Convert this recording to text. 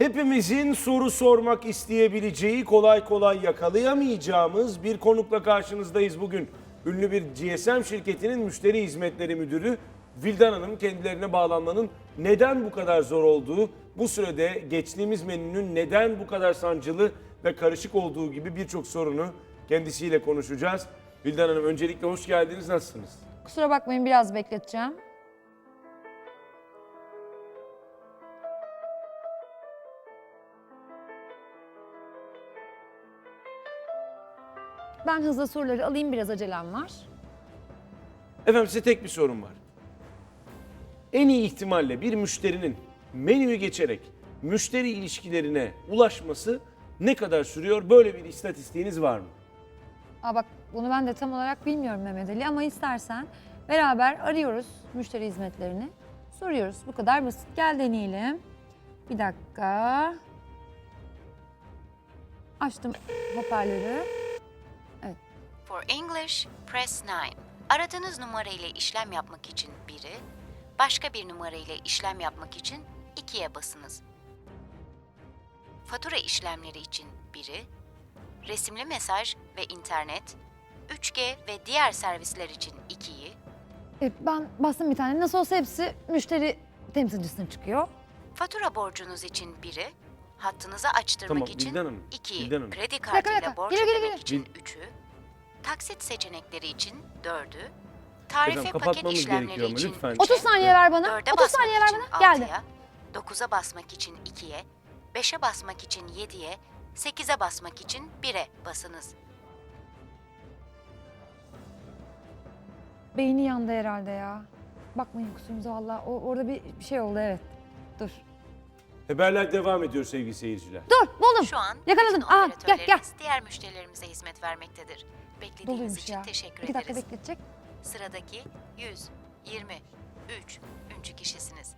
Hepimizin soru sormak isteyebileceği, kolay kolay yakalayamayacağımız bir konukla karşınızdayız bugün. Ünlü bir GSM şirketinin müşteri hizmetleri müdürü Vildan Hanım kendilerine bağlanmanın neden bu kadar zor olduğu, bu sürede geçtiğimiz menünün neden bu kadar sancılı ve karışık olduğu gibi birçok sorunu kendisiyle konuşacağız. Vildan Hanım öncelikle hoş geldiniz. Nasılsınız? Kusura bakmayın biraz bekleteceğim. Ben hızlı soruları alayım biraz acelem var. Efendim size tek bir sorum var. En iyi ihtimalle bir müşterinin menüyü geçerek müşteri ilişkilerine ulaşması ne kadar sürüyor? Böyle bir istatistiğiniz var mı? Aa bak bunu ben de tam olarak bilmiyorum Mehmet Ali ama istersen beraber arıyoruz müşteri hizmetlerini. Soruyoruz. Bu kadar basit. Gel deneyelim. Bir dakika. Açtım hoparlörü. For English, press 9. Aradığınız numara ile işlem yapmak için 1'i, başka bir numara ile işlem yapmak için 2'ye basınız. Fatura işlemleri için 1'i, resimli mesaj ve internet, 3G ve diğer servisler için 2'yi, E, ben bastım bir tane. Nasıl olsa hepsi müşteri temsilcisine çıkıyor. fatura borcunuz için 1'i, hattınızı açtırmak Tamam, için Hanım, 2'yi, Vildan Hanım. kredi dakika, kartıyla borç Geliyor, geliyor, ödemek için geliyor. 3'ü, taksit seçenekleri için 4'ü, tarife Efendim, paket kapatmamız işlemleri gerekiyor ama için lütfen. 30 saniye ver bana. 4'e 30 basmak saniye ver için bana. Geldi. 6'ya, 9'a basmak için 2'ye, 5'e basmak için 7'ye, 8'e basmak için 1'e basınız. Beyni yandı herhalde ya. Bakmayın kusurumuza valla. O, orada bir bir şey oldu evet. Dur. Haberler devam ediyor sevgili seyirciler. Dur buldum. Şu an Yakaladım. bütün Aa, gel, gel. diğer müşterilerimize hizmet vermektedir. Beklediğiniz Doluymuş için ya. teşekkür İki dakika ederiz. bekletecek. Sıradaki 123. üncü kişisiniz.